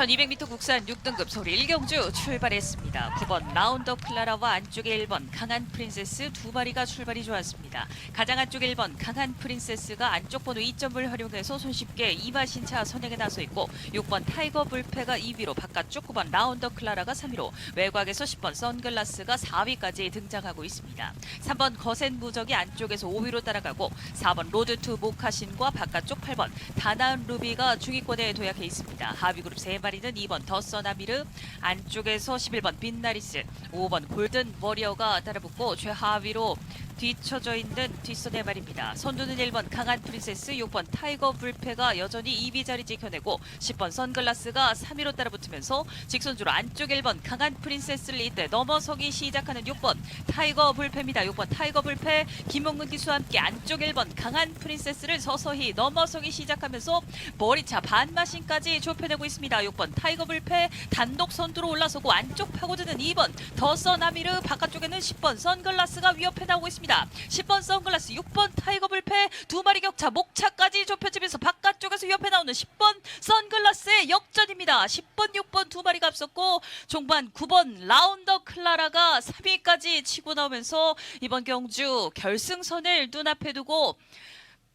1200m 국산 6등급 서울 1경주 출발했습니다. 9번 라운더 클라라와 안쪽에 1번 강한 프린세스 두 마리가 출발이 좋았습니다. 가장 안쪽 1번 강한 프린세스가 안쪽 번호 2점을 활용해서 손쉽게 이마신차 선행에 나서 있고 6번 타이거 불패가 2위로 바깥쪽 9번 라운더 클라라가 3위로 외곽에서 10번 선글라스가 4위까지 등장하고 있습니다. 3번 거센 무적이 안쪽에서 5위로 따라가고 4번 로드 투 모카신과 바깥쪽 8번 다나은 루비가 중위권에 도약해 있습니다. 하위 그룹 3마리 는 2번 더서나미르 안쪽에서 11번 빈나리스 5번 골든 워리어가 따라붙고 최하위로 뒤쳐져 있는 뒷선 네 마리입니다. 선두는 1번 강한 프린세스, 6번 타이거 불패가 여전히 2위 자리 지켜내고 10번 선글라스가 3위로 따라붙으면서 직선주로 안쪽 1번 강한 프린세스를 이때 넘어서기 시작하는 6번 타이거 불패입니다. 6번 타이거 불패 김홍근 기수와 함께 안쪽 1번 강한 프린세스를 서서히 넘어서기 시작하면서 머리차 반마신까지 좁혀내고 있습니다. 6번 타이거 불패 단독 선두로 올라서고 안쪽 파고드는 2번 더서나미르 바깥쪽에는 10번 선글라스가 위협해 나오고 있습니다. 10번 선글라스 6번 타이거 불패 두 마리 격차 목차까지 좁혀지면서 바깥쪽에서 위협해 나오는 10번 선글라스의 역전입니다. 10번 6번 두 마리가 앞섰고 종반 9번 라운더 클라라가 3위까지 치고 나오면서 이번 경주 결승선을 눈앞에 두고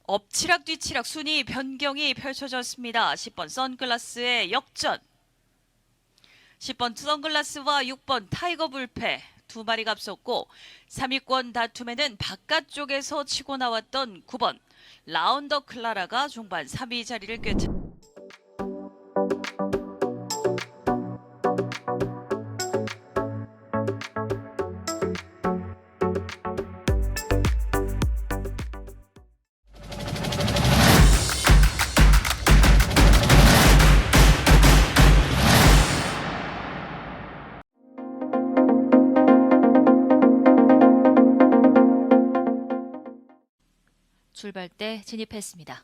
엎치락 뒤치락 순위 변경이 펼쳐졌습니다. 10번 선글라스의 역전. 10번 선글라스와 6번 타이거 불패 두 마리가 앞섰고 3위권 다툼에는 바깥쪽에서 치고 나왔던 9번. 라운더 클라라가 중반 3위 자리를 꿰차 진입했습니다.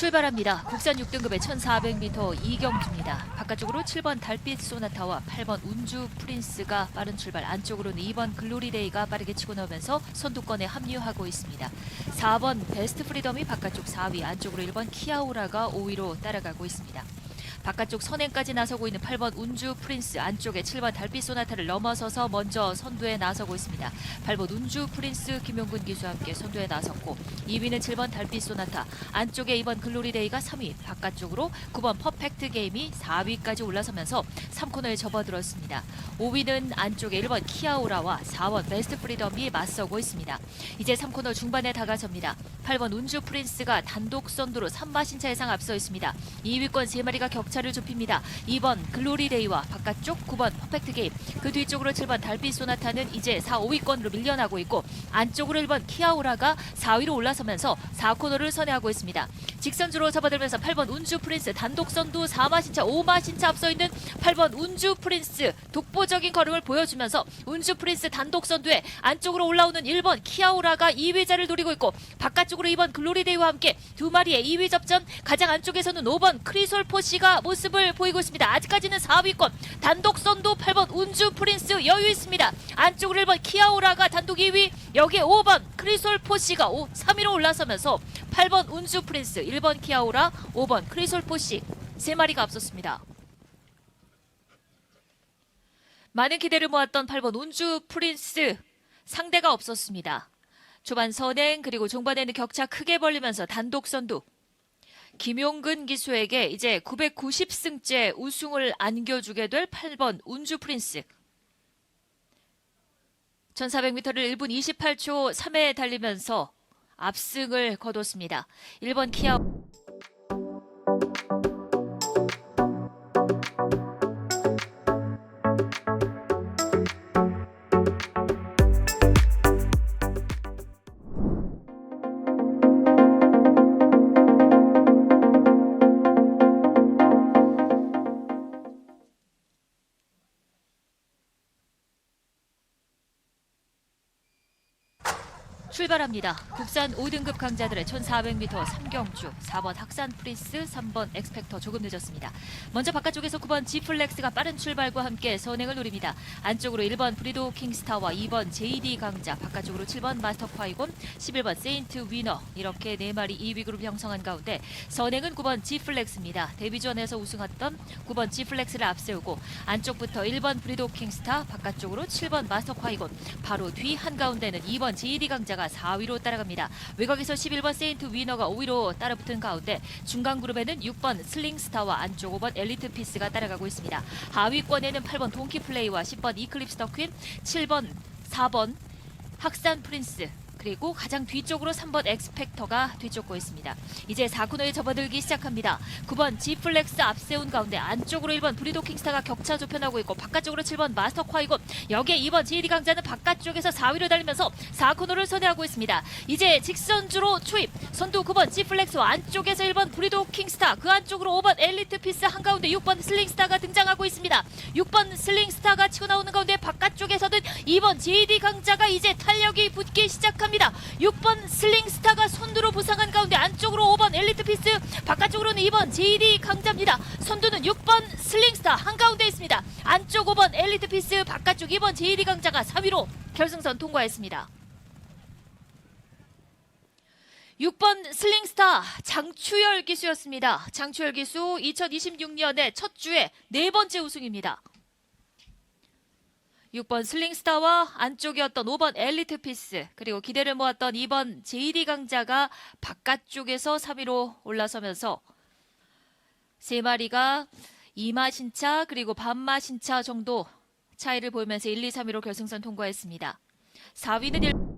출발합니다. 국산 6등급의 1400m 이경주입니다. 바깥쪽으로 7번 달빛 소나타와 8번 운주 프린스가 빠른 출발, 안쪽으로는 2번 글로리데이가 빠르게 치고 나오면서 선두권에 합류하고 있습니다. 4번 베스트 프리덤이 바깥쪽 4위, 안쪽으로 1번 키아우라가 5위로 따라가고 있습니다. 바깥쪽 선행까지 나서고 있는 8번 운주 프린스 안쪽에 7번 달빛 소나타를 넘어서서 먼저 선두에 나서고 있습니다. 8번 운주 프린스 김용근 기수와 함께 선두에 나섰고 2위는 7번 달빛 소나타 안쪽에 2번 글로리데이가 3위 바깥쪽으로 9번 퍼펙트 게임이 4위까지 올라서면서 3코너에 접어들었습니다. 5위는 안쪽에 1번 키아오라와 4번 베스트 프리덤이 맞서고 있습니다. 이제 3코너 중반에 다가섭니다. 8번 운주 프린스가 단독 선두로 3마 신차 이상 앞서 있습니다. 2위권 3마리가 격 차를 좁힙니다. 2번 글로리데이와 바깥쪽 9번 퍼펙트 게임 그 뒤쪽으로 7번 달빛 소나타는 이제 4, 5위권으로 밀려나고 있고 안쪽으로 1번 키아오라가 4위로 올라서면서 4코너를 선회하고 있습니다. 직선주로 접어들면서 8번 운주 프린스 단독 선두 4마신차 5마신차 앞서 있는 8번 운주 프린스 독보적인 걸음을 보여주면서 운주 프린스 단독 선두에 안쪽으로 올라오는 1번 키아오라가 2위 자를 노리고 있고 바깥쪽으로 2번 글로리데이와 함께 두 마리의 2위 접전 가장 안쪽에서는 5번 크리솔 포시가 모습을 보이고 있습니다. 아직까지는 4위권 단독 선두 8번 운주 프린스 여유 있습니다. 안쪽으로 1번 키아오라가 단독 2위 여기에 5번 크리솔 포시가 5, 3위로 올라서면서 8번 운주 프린스 1번 키아오라 5번 크리솔 포시 세 마리가 앞섰습니다. 많은 기대를 모았던 8번 운주 프린스 상대가 없었습니다. 초반 선행 그리고 종반에는 격차 크게 벌리면서 단독 선두 김용근 기수에게 이제 990승째 우승을 안겨주게 될 8번 운주 프린스 1400m를 1분 28초 3회 달리면서 압승을 거뒀습니다. 1번 키아 합니다. 국산 5등급 강자들의 1400m 3경주 4번 학산 프리스 3번 엑스펙터 조금 늦었습니다. 먼저 바깥쪽에서 9번 지플렉스가 빠른 출발과 함께 선행을 노립니다. 안쪽으로 1번 브리도 킹스타와 2번 JD 강자 바깥쪽으로 7번 마스터 파이곤 11번 세인트 위너 이렇게 네 마리 2위 그룹 형성한 가운데 선행은 9번 지플렉스입니다. 데뷔전에서 우승했던 9번 지플렉스를 앞세우고 안쪽부터 1번 브리도 킹스타 바깥쪽으로 7번 마스터 파이곤 바로 뒤 한가운데는 2번 JD 강자가 4위 로 따라갑니다. 외곽에서 11번 세인트 위너가 5위로 따라붙은 가운데 중간 그룹에는 6번 슬링스타와 안쪽 5번 엘리트 피스가 따라가고 있습니다. 하위권에는 8번 동키 플레이와 10번 이클립스 더 퀸, 7번 4번 학산 프린스 그리고 가장 뒤쪽으로 3번 엑스펙터가 뒤쫓고 있습니다. 이제 4코너에 접어들기 시작합니다. 9번 지플렉스 앞세운 가운데 안쪽으로 1번 브리도 킹스타가 격차 좁혀나고 있고 바깥쪽으로 7번 마스터 콰이곤 여기에 2번 GD 강자는 바깥쪽에서 4위로 달리면서 4코너를 선회하고 있습니다. 이제 직선주로 초입 선두 9번 지플렉스와 안쪽에서 1번 브리도 킹스타 그 안쪽으로 5번 엘리트 피스 한가운데 6번 슬링스타가 등장하고 있습니다. 6번 슬링스타가 치고 나오는 가운데 바깥쪽에서는 2번 JD 강자가 이제 탄력이 붙기 시작합니다. 6번 슬링스타가 선두로 부상한 가운데 안쪽으로 5번 엘리트 피스 바깥쪽으로는 2번 JD 강자입니다. 선두는 6번 슬링스타 한가운데 있습니다. 안쪽 5번 엘리트 피스 바깥쪽 2번 JD 강자가 3위로 결승선 통과했습니다. 6번 슬링스타 장추열 기수였습니다. 장추열 기수 2026년에 첫 주에 네 번째 우승입니다. 6번 슬링스타와 안쪽이었던 5번 엘리트 피스 그리고 기대를 모았던 2번 JD 강자가 바깥쪽에서 3위로 올라서면서 세 마리가 2마 신차 그리고 반마 신차 정도 차이를 보이면서 1, 2, 3위로 결승선 통과했습니다. 4위는 1...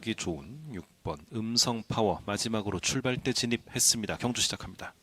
추임력이 좋은 6번 음성 파워 마지막으로 출발대 진입했습니다. 경주 시작합니다.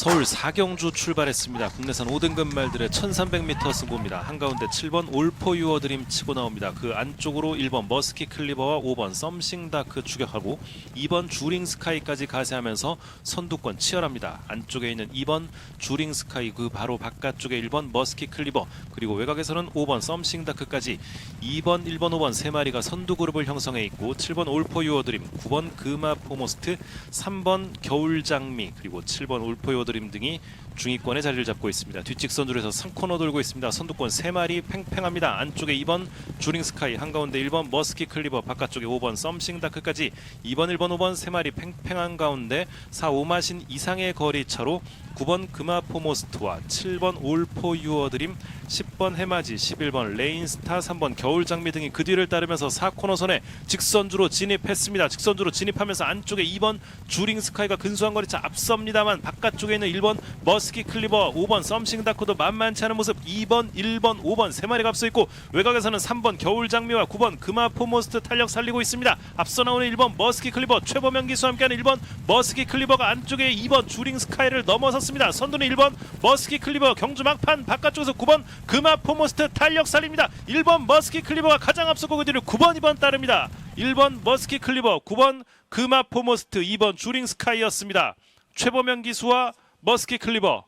서울 사경주 출발했습니다. 국내산 5등급 말들의 1300m 승부입니다. 한가운데 7번 올포 유어드림 치고 나옵니다. 그 안쪽으로 1번 머스키 클리버와 5번 썸싱 다크 추격하고 2번 주링 스카이까지 가세하면서 선두권 치열합니다. 안쪽에 있는 2번 주링 스카이 그 바로 바깥쪽에 1번 머스키 클리버 그리고 외곽에서는 5번 썸싱 다크까지 2번, 1번, 5번 세 마리가 선두 그룹을 형성해 있고 7번 올포 유어드림, 9번 금화 포모스트, 3번 겨울 장미 그리고 7번 올포 유어드림 등이 중위권에 자리를 잡고 있습니다. 뒷직선줄에서 3코너 돌고 있습니다. 선두권 3마리 팽팽합니다. 안쪽에 2번 주링 스카이, 한가운데 1번 머스키 클리버, 바깥쪽에 5번 썸싱 다크까지 2번, 1번, 5번 3마리 팽팽한 가운데 4, 5마신 이상의 거리 차로 9번 금화 포모스트와 7번 올포 유어드림, 10번 해마지, 11번 레인스타, 3번 겨울 장미 등이 그 뒤를 따르면서 4코너 선에 직선주로 진입했습니다. 직선주로 진입하면서 안쪽에 2번 주링 스카이가 근소한 거리차 앞섭니다만 바깥쪽에 있는 1번 머스 키 클리버, 5번 썸싱 다크도 만만치 않은 모습 2번, 1번, 5번 세 마리가 앞서 있고 외곽에서는 3번 겨울 장미와 9번 금화 포모스트 탄력 살리고 있습니다. 앞서 나오는 1번 머스키 클리버 최범영 기수와 함께하는 1번 머스키 클리버가 안쪽에 2번 주링 스카이를 넘어섰습니다. 선두는 1번 머스키 클리버 경주 막판 바깥쪽에서 9번 금화 포모스트 탄력 살립니다. 1번 머스키 클리버가 가장 앞서고 그 뒤를 9번, 2번 따릅니다. 1번 머스키 클리버, 9번 금화 포모스트, 2번 주링 스카이였습니다. 최범영 기수와 머스키 클리버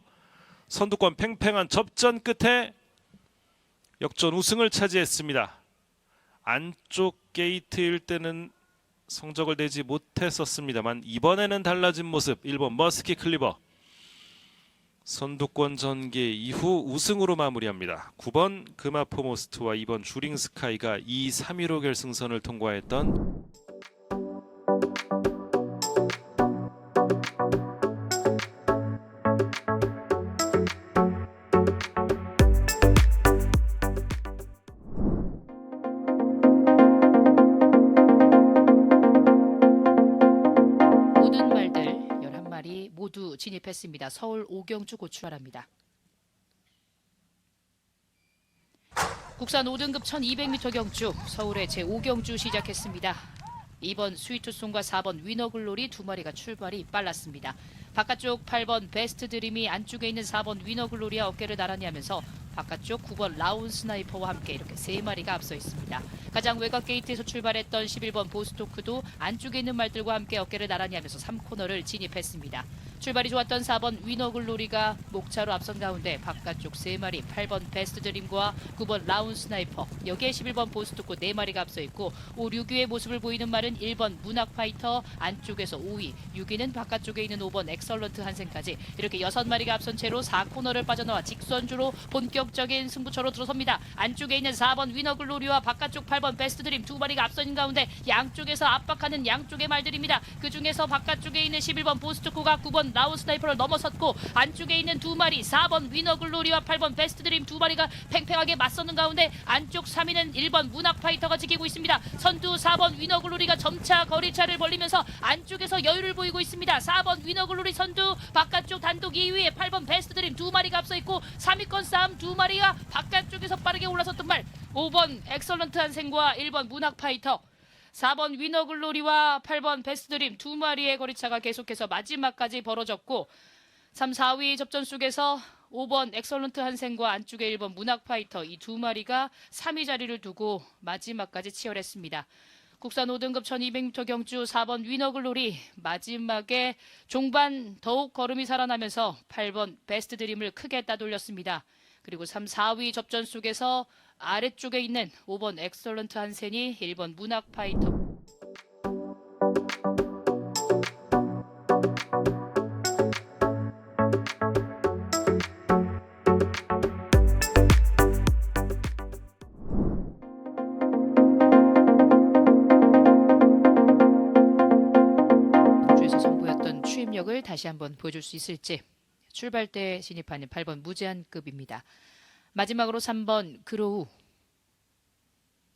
선두권 팽팽한 접전 끝에 역전 우승을 차지했습니다. 안쪽 게이트일 때는 성적을 내지 못했었습니다만 이번에는 달라진 모습 1번 머스키 클리버 선두권 전개 이후 우승으로 마무리합니다. 9번 금아포모스트와 2번 주링 스카이가 2, 3위로 결승선을 통과했던 오경주 고출하랍니다. 국산 5등급 1200m 경주 서울의 제5경주 시작했습니다. 2번 스위트송과 4번 위너글로리 두 마리가 출발이 빨랐습니다. 바깥쪽 8번 베스트 드림이 안쪽에 있는 4번 위너글로리와 어깨를 나란히 하면서 바깥쪽 9번 라운 스나이퍼와 함께 이렇게 세 마리가 앞서 있습니다. 가장 외곽 게이트에서 출발했던 11번 보스토크도 안쪽에 있는 말들과 함께 어깨를 나란히 하면서 3코너를 진입했습니다. 출발이 좋았던 4번 위너글로리가 목차로 앞선 가운데 바깥쪽 3마리 8번 베스트 드림과 9번 라운 스나이퍼 여기에 11번 보스토크 4마리가 앞서 있고 5, 6위의 모습을 보이는 말은 1번 문학 파이터 안쪽에서 5위 6위는 바깥쪽에 있는 5번 엑설런트 한생까지 이렇게 6마리가 앞선 채로 4코너를 빠져나와 직선주로 본격적인 승부처로 들어섭니다. 안쪽에 있는 4번 위너글로리와 바깥쪽 8번 베스트 드림 두 마리가 앞선 가운데 양쪽에서 압박하는 양쪽의 말들입니다. 그 중에서 바깥쪽에 있는 11번 보스토크가 9번 라운 스나이퍼를 넘어섰고 안쪽에 있는 두 마리 4번 위너 글로리와 8번 베스트 드림 두 마리가 팽팽하게 맞서는 가운데 안쪽 3위는 1번 문학 파이터가 지키고 있습니다. 선두 4번 위너 글로리가 점차 거리차를 벌리면서 안쪽에서 여유를 보이고 있습니다. 4번 위너 글로리 선두 바깥쪽 단독 2위에 8번 베스트 드림 두 마리가 앞서 있고 3위권 싸움 두 마리가 바깥쪽에서 빠르게 올라섰던 말 5번 엑설런트 한 생과 1번 문학 파이터 4번 위너글로리와 8번 베스트드림 두 마리의 거리차가 계속해서 마지막까지 벌어졌고 3, 4위 접전 속에서 5번 엑설런트 한생과 안쪽에 1번 문학파이터 이 두 마리가 3위 자리를 두고 마지막까지 치열했습니다. 국산 5등급 1200m 경주 4번 위너글로리 마지막에 종반 더욱 걸음이 살아나면서 8번 베스트 드림을 크게 따돌렸습니다. 그리고 3, 4위 접전 속에서 아래쪽에 있는 5번 엑설런트 한센이 1번 문학 파이터 주에서 선보였던 추임력을 다시 한번 보여줄 수 있을지 출발 때 진입하는 8번 무제한급입니다. 마지막으로 3번 그로우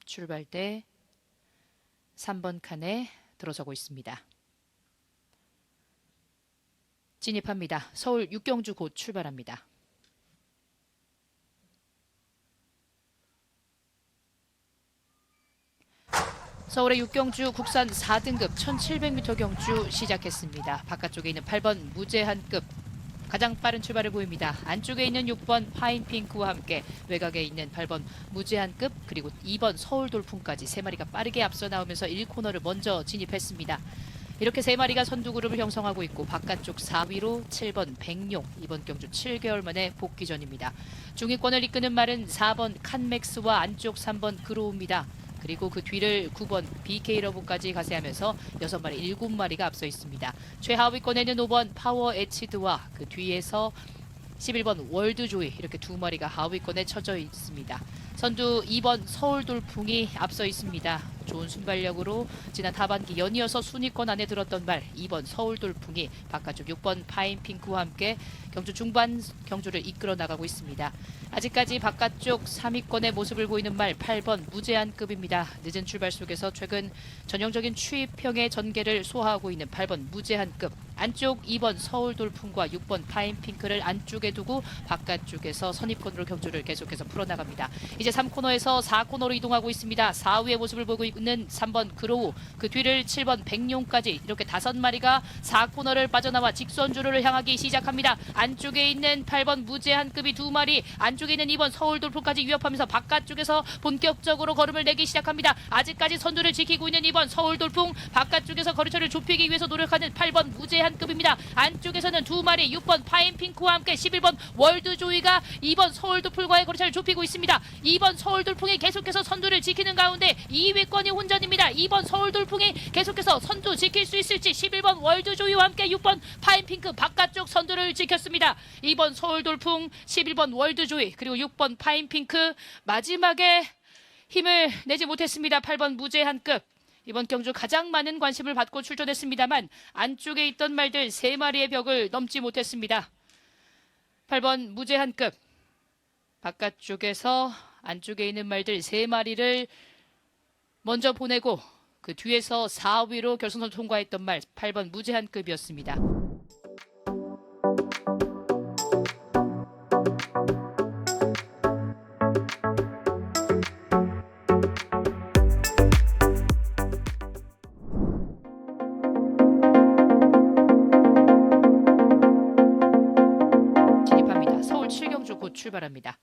출발 때 3번 칸에 들어서고 있습니다. 진입합니다. 서울 육경주 곧 출발합니다. 서울의 육경주 국산 4등급 1700m 경주 시작했습니다. 바깥쪽에 있는 8번 무제한급 가장 빠른 출발을 보입니다. 안쪽에 있는 6번 파인핑크와 함께 외곽에 있는 8번 무제한급 그리고 2번 서울 돌풍까지 세 마리가 빠르게 앞서 나오면서 1코너를 먼저 진입했습니다. 이렇게 세 마리가 선두 그룹을 형성하고 있고 바깥쪽 4위로 7번 백룡 이번 경주 7개월 만에 복귀 전입니다. 중위권을 이끄는 말은 4번 칸맥스와 안쪽 3번 그로우입니다. 그리고 그 뒤를 9번 BK 러브까지 가세하면서 6마리 7마리가 앞서 있습니다. 최하위권에는 5번 파워 에치드와 그 뒤에서 11번 월드조이 이렇게 두 마리가 하위권에 처져 있습니다. 선두 2번 서울 돌풍이 앞서 있습니다. 좋은 순발력으로 지난 하반기 연이어서 순위권 안에 들었던 말 2번 서울 돌풍이 바깥쪽 6번 파인핑크와 함께 경주 중반 경주를 이끌어 나가고 있습니다. 아직까지 바깥쪽 3위권의 모습을 보이는 말 8번 무제한급입니다. 늦은 출발 속에서 최근 전형적인 추입형의 전개를 소화하고 있는 8번 무제한급 안쪽 2번 서울 돌풍과 6번 파인핑크를 안쪽에 두고 바깥쪽에서 선입권으로 경주를 계속해서 풀어나갑니다. 이제 3코너에서 4코너로 이동하고 있습니다. 4위의 모습을 보고 있는 3번 그로우 그 뒤를 7번 백룡까지 이렇게 다섯 마리가 4코너를 빠져나와 직선 주로를 향하기 시작합니다. 안쪽에 있는 8번 무제한급이 두 마리 안쪽에 있는 2번 서울 돌풍까지 위협하면서 바깥쪽에서 본격적으로 걸음을 내기 시작합니다. 아직까지 선두를 지키고 있는 2번 서울 돌풍 바깥쪽에서 거리처를 좁히기 위해서 노력하는 8번 무제한 급입니다. 안쪽에서는 두 마리 6번 파인핑크와 함께 11번 월드조이가 2번 서울 돌풍과의 거리차를 좁히고 있습니다. 2번 서울 돌풍이 계속해서 선두를 지키는 가운데 2위권이 혼전입니다. 2번 서울 돌풍이 계속해서 선두 지킬 수 있을지 11번 월드조이와 함께 6번 파인핑크 바깥쪽 선두를 지켰습니다. 2번 서울 돌풍 11번 월드조이 그리고 6번 파인핑크 마지막에 힘을 내지 못했습니다. 8번 무제한급 이번 경주 가장 많은 관심을 받고 출전했습니다만 안쪽에 있던 말들 세 마리의 벽을 넘지 못했습니다. 8번 무제한급 바깥쪽에서 안쪽에 있는 말들 세 마리를 먼저 보내고 그 뒤에서 4위로 결승선 통과했던 말 8번 무제한급이었습니다. 출발합니다.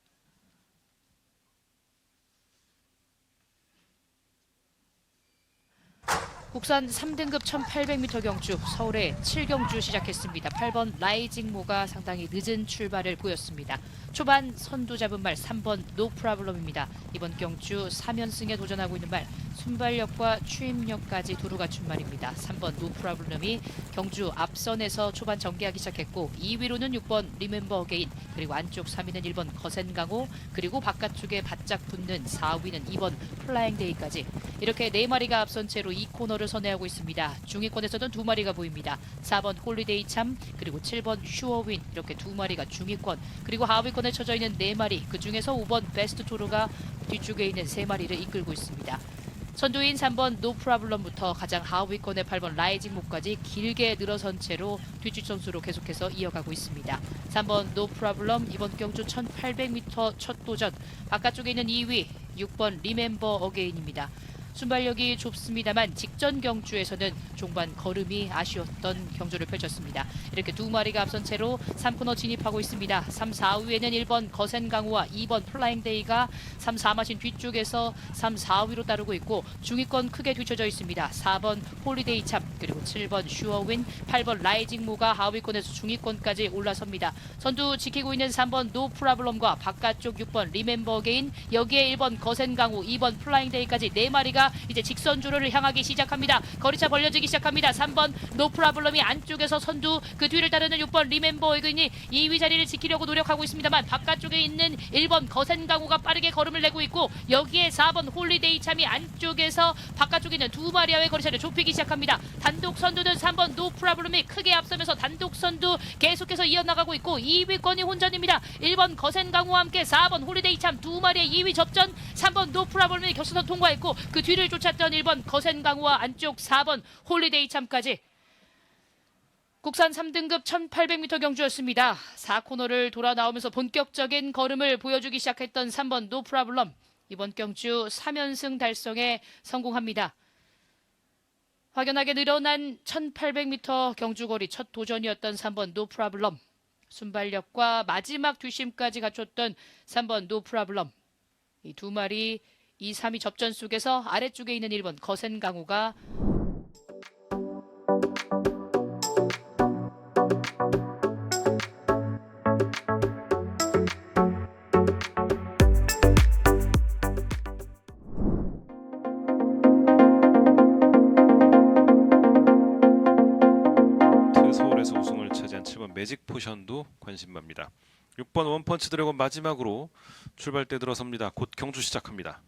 국산 3등급 1800m 경주 서울의 7경주 시작했습니다. 8번 라이징모가 상당히 늦은 출발을 보였습니다. 초반 선두 잡은 말 3번 노프라블럼입니다. 이번 경주 3연승에 도전하고 있는 말 순발력과 추임력까지 두루 갖춘 말입니다. 3번 노프라블럼이 경주 앞선에서 초반 전개하기 시작했고 2위로는 6번 리멤버 어게인 그리고 안쪽 3위는 1번 거센강호 그리고 바깥쪽에 바짝 붙는 4위는 2번 플라잉데이까지 이렇게 네 마리가 앞선 채로 이 코너를 선회하고 있습니다. 중위권에서는 두 마리가 보입니다. 4번 홀리데이 참 그리고 7번 슈어윈 이렇게 두 마리가 중위권 그리고 하위권에 쳐져 있는 네 마리 그 중에서 5번 베스트 토르가 뒤쪽에 있는 세 마리를 이끌고 있습니다. 선두인 3번 노프라블럼부터 가장 하위권의 8번 라이징목까지 길게 늘어선 채로 뒤쪽 선수로 계속해서 이어가고 있습니다. 3번 노프라블럼 이번 경주 1800m 첫 도전 바깥쪽에 있는 2위 6번 리멤버 어게인입니다. 순발력이 좁습니다만 직전 경주에서는 종반 걸음이 아쉬웠던 경주를 펼쳤습니다. 이렇게 두 마리가 앞선 채로 3코너 진입하고 있습니다. 3, 4위에는 1번 거센강우와 2번 플라잉데이가 3, 4마신 뒤쪽에서 3, 4위로 따르고 있고 중위권 크게 뒤쳐져 있습니다. 4번 홀리데이 참 그리고 7번 슈어윈 8번 라이징모가 하위권에서 중위권까지 올라섭니다. 선두 지키고 있는 3번 노 프라블럼과 바깥쪽 6번 리멤버 게인 여기에 1번 거센강우 2번 플라잉데이까지 네 마리가 이제 직선 주로를 향하기 시작합니다. 거리차 벌려지기 시작합니다. 3번 노프라블럼이 안쪽에서 선두 그 뒤를 따르는 6번 리멤버 에그인이 2위 자리를 지키려고 노력하고 있습니다만 바깥쪽에 있는 1번 거센강우가 빠르게 걸음을 내고 있고 여기에 4번 홀리데이 참이 안쪽에서 바깥쪽에 있는 두 마리와의 거리차를 좁히기 시작합니다. 단독 선두는 3번 노프라블럼이 크게 앞서면서 단독 선두 계속해서 이어나가고 있고 2위권이 혼전입니다. 1번 거센강우와 함께 4번 홀리데이 참 두 마리의 2위 접전 3번 노프라블럼이 결승선 통과했고 그 뒤를 쫓았던 1번 거센강우와 안쪽 4번 홀리데이 참까지 국산 3등급 1800m 경주였습니다. 4코너를 돌아 나오면서 본격적인 걸음을 보여주기 시작했던 3번 노프라블럼 이번 경주 3연승 달성에 성공합니다. 확연하게 늘어난 1800m 경주거리 첫 도전이었던 3번 노프라블럼 순발력과 마지막 뒤심까지 갖췄던 3번 노프라블럼 이 두 마리 2, 3위 접전 속에서 아래쪽에 있는 1번 거센강우가 그 서울에서 우승을 차지한 7번 매직 포션도 관심합니다. 6번 원펀치 드래곤 마지막으로 출발대 들어섭니다. 곧 경주 시작합니다.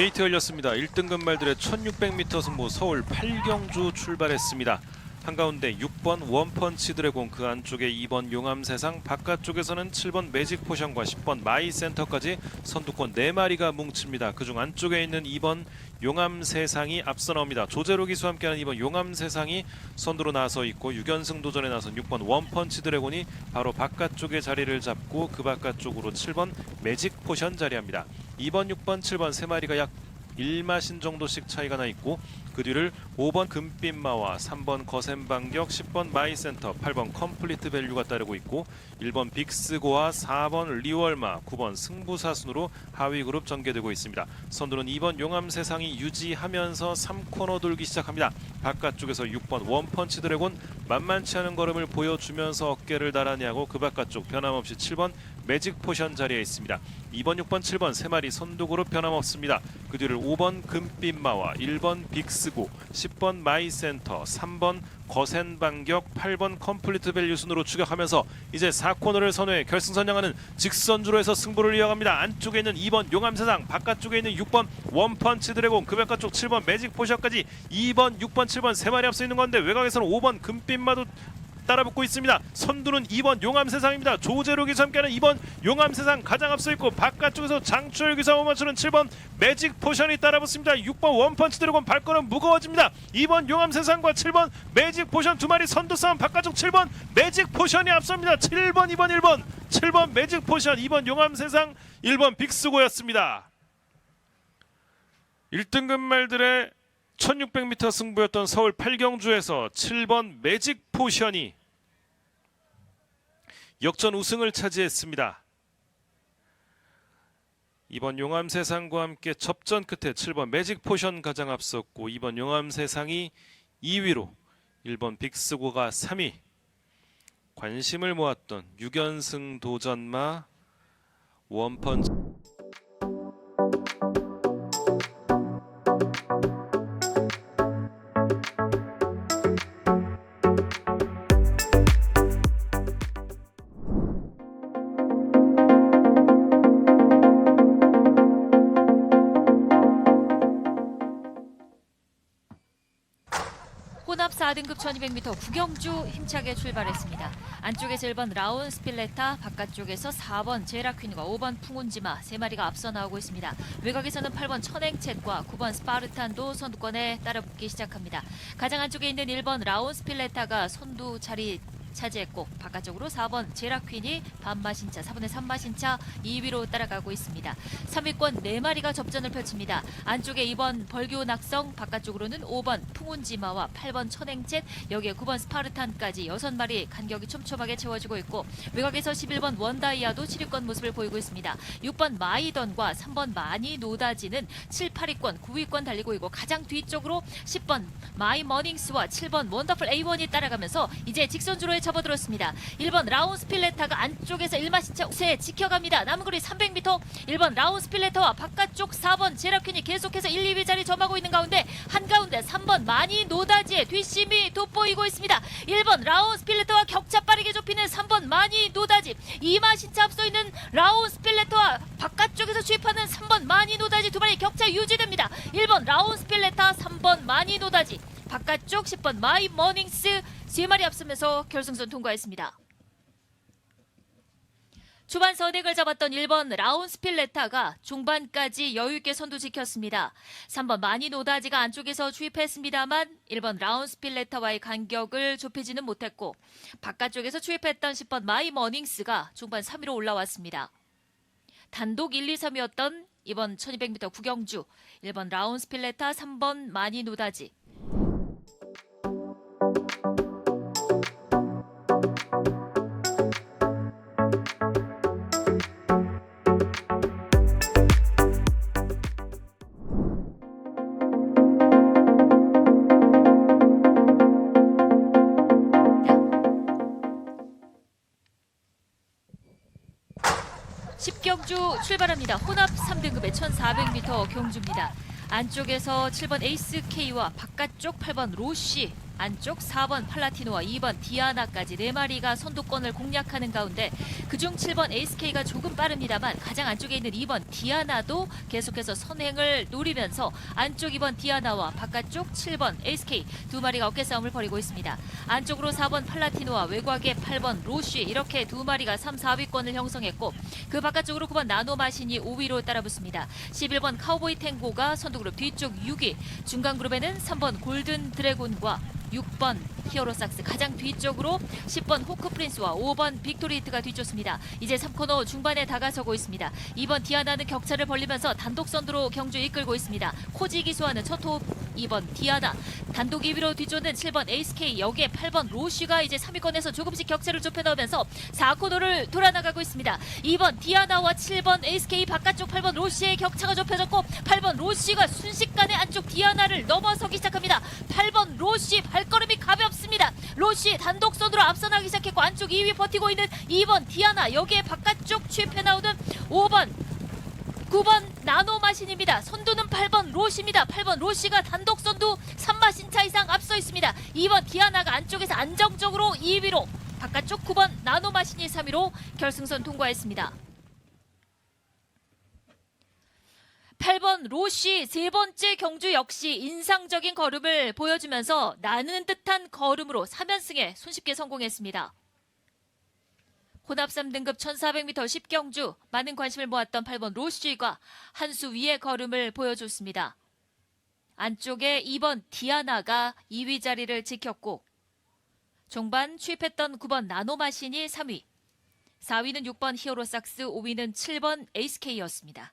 게이트 열렸습니다. 1등급 말들의 1600m 승부 서울 8경주 출발했습니다. 한가운데 6번 원펀치 드래곤 그 안쪽에 2번 용암세상 바깥쪽에서는 7번 매직 포션과 10번 마이 센터까지 선두권 4마리가 뭉칩니다. 그중 안쪽에 있는 2번 용암세상이 앞서 나옵니다. 조제로 기수와 함께하는 2번 용암세상이 선두로 나서 있고 6연승 도전에 나선 6번 원펀치 드래곤이 바로 바깥쪽에 자리를 잡고 그 바깥쪽으로 7번 매직 포션 자리합니다. 2번, 6번, 7번 세 마리가 약 1마신 정도씩 차이가 나 있고 그 뒤를 5번 금빛마와 3번 거센반격, 10번 마이센터, 8번 컴플리트 밸류가 따르고 있고 1번 빅스고와 4번 리월마, 9번 승부사 순으로 하위 그룹 전개되고 있습니다. 선두는 2번 용암세상이 유지하면서 3코너 돌기 시작합니다. 바깥쪽에서 6번 원펀치 드래곤 만만치 않은 걸음을 보여주면서 어깨를 나란히 하고 그 바깥쪽 변함없이 7번 매직 포션 자리에 있습니다. 2번, 6번, 7번 세 마리 선두 그룹 변함없습니다. 그 뒤를 5번 금빛마와 1번 빅스 고, 10번 마이센터, 3번 거센 반격, 8번 컴플리트 밸류 순으로 추격하면서 이제 4코너를 선회해 결승선 향하는 직선주로 해서 승부를 이어갑니다. 안쪽에 있는 2번 용암세상, 바깥쪽에 있는 6번 원펀치 드래곤, 그 바깥쪽 7번 매직 포션까지 2번, 6번, 7번 세 마리 앞서 있는 건데 외곽에서는 5번 금빛마도 따라붙고 있습니다. 선두는 2번 용암세상입니다. 기사 함께하는 2번 용암세상 가장 앞서 있고 바깥쪽에서 장추열 기사와 맞추는 7번 매직 포션이 따라붙습니다. 6번 원펀치 드래곤 발걸음 무거워집니다. 2번 용암세상과 7번 매직 포션 두 마리 선두 싸움 바깥쪽 7번 매직 포션이 앞섭니다. 7번 2번 1번 7번 매직 포션 2번 용암세상 1번 빅스고였습니다. 1등급 말들의 1600m 승부였던 서울 8경주에서 7번 매직 포션이 역전 우승을 차지했습니다. 이번 용암세상과 함께 접전 끝에 7번 매직 포션 가장 앞섰고 2번 용암세상이 2위로 1번 빅스고가 3위 관심을 모았던 6연승 도전마 원펀치 4등급 1200m 구경주 힘차게 출발했습니다. 안쪽에서 1번 라운 스필레타, 바깥쪽에서 4번 제라퀸과 5번 풍운지마 세 마리가 앞서 나오고 있습니다. 외곽에서는 8번 천행챗과 9번 스파르탄도 선두권에 따라붙기 시작합니다. 가장 안쪽에 있는 1번 라운 스필레타가 선두 자리 차지했고 바깥쪽으로 4번 제라퀸이 반마신차 4분의 3마신차 2위로 따라가고 있습니다. 3위권 4마리가 접전을 펼칩니다. 안쪽에 2번 벌교 낙성 바깥쪽으로는 5번 풍운지마와 8번 천행챗 여기에 9번 스파르탄까지 6마리 간격이 촘촘하게 채워지고 있고 외곽에서 11번 원다이아도 7위권 모습을 보이고 있습니다. 6번 마이던과 3번 마니 노다지는 7, 8위권, 9위권 달리고 있고 가장 뒤쪽으로 10번 마이 머닝스와 7번 원더풀 A1이 따라가면서 이제 직선주로 에 접어들었습니다. 1번 라운 스필레타가 안쪽에서 1마신차 세 지켜갑니다. 남은 거리 300m 1번 라운 스필레타와 바깥쪽 4번 제라퀸이 계속해서 1, 2위 자리 점하고 있는 가운데 한가운데 3번 마니 노다지의 뒷심이 돋보이고 있습니다. 1번 라운 스필레타와 격차 빠르게 좁히는 3번 마니 노다지 2마신차 앞서 있는 라운 스필레타와 바깥쪽에서 주입하는 3번 마니 노다지 두 마리 격차 유지됩니다. 1번 라운 스필레타 3번 마니 노다지 바깥쪽 10번 마이 머닝스 세 마리 앞서면서 결승선 통과했습니다. 초반 선행을 잡았던 1번 라운 스필레타가 중반까지 여유있게 선두 지켰습니다. 3번 마니 노다지가 안쪽에서 추입했습니다만 1번 라운 스필레타와의 간격을 좁히지는 못했고 바깥쪽에서 추입했던 10번 마이 머닝스가 중반 3위로 올라왔습니다. 단독 1, 2, 3위였던 이번 1200m 구경주 1번 라운 스필레타 3번 마니 노다지 십경주 출발합니다. 혼합 3등급의 1400m 경주입니다. 안쪽에서 7번 에이스 K와 바깥쪽 8번 로시, 안쪽 4번 팔라티노와 2번 디아나까지 4마리가 선두권을 공략하는 가운데 그중 7번 에이스 K가 조금 빠릅니다만 가장 안쪽에 있는 2번 디아나도 계속해서 선행을 노리면서 안쪽 2번 디아나와 바깥쪽 7번 에이스 K 두 마리가 어깨 싸움을 벌이고 있습니다. 안쪽으로 4번 팔라티노와 외곽에 8번 로시 이렇게 두 마리가 3, 4위권을 형성했고 그 바깥쪽으로 9번 나노마신이 5위로 따라붙습니다. 11번 카우보이 탱고가 선두그룹 뒤쪽 6위, 중간 그룹에는 3번 골든 드래곤과 6번 히어로삭스 가장 뒤쪽으로 10번 호크 프린스와 5번 빅토리히트가 뒤쫓습니다. 이제 3코너 중반에 다가서고 있습니다. 2번 디아나는 격차를 벌리면서 단독 선두로 경주 이끌고 있습니다. 코지 기수하는 첫 호흡 2번 디아나 단독 2위로 뒤쫓는 7번 에이스케이 여기에 8번 로쉬가 이제 3위권에서 조금씩 격차를 좁혀 넣으면서 4코너를 돌아나가고 있습니다. 2번 디아나와 7번 에이스케이 바깥쪽 8번 로쉬의 격차가 좁혀졌고 8번 로쉬가 순식간에 안쪽 디아나를 넘어서기 시작합니다. 8번 로쉬 발걸음이 가볍습니다. 로쉬 단독 선두로 앞서나기 시작했고 안쪽 2위 버티고 있는 2번 디아나 여기에 바깥쪽 취입해 나오는 5번 9번 나노마신입니다. 선두는 8번 로시입니다. 8번 로시가 단독 선두 3마신 차 이상 앞서 있습니다. 2번 디아나가 안쪽에서 안정적으로 2위로 바깥쪽 9번 나노마신이 3위로 결승선 통과했습니다. 8번 로시 세 번째 경주 역시 인상적인 걸음을 보여주면서 나는 듯한 걸음으로 3연승에 손쉽게 성공했습니다. 혼합 3등급 1400m 10경주 많은 관심을 모았던 8번 로시가 한 수 위의 걸음을 보여줬습니다. 안쪽에 2번 디아나가 2위 자리를 지켰고 종반 취입했던 9번 나노마신이 3위 4위는 6번 히어로삭스 5위는 7번 에이스케이였습니다.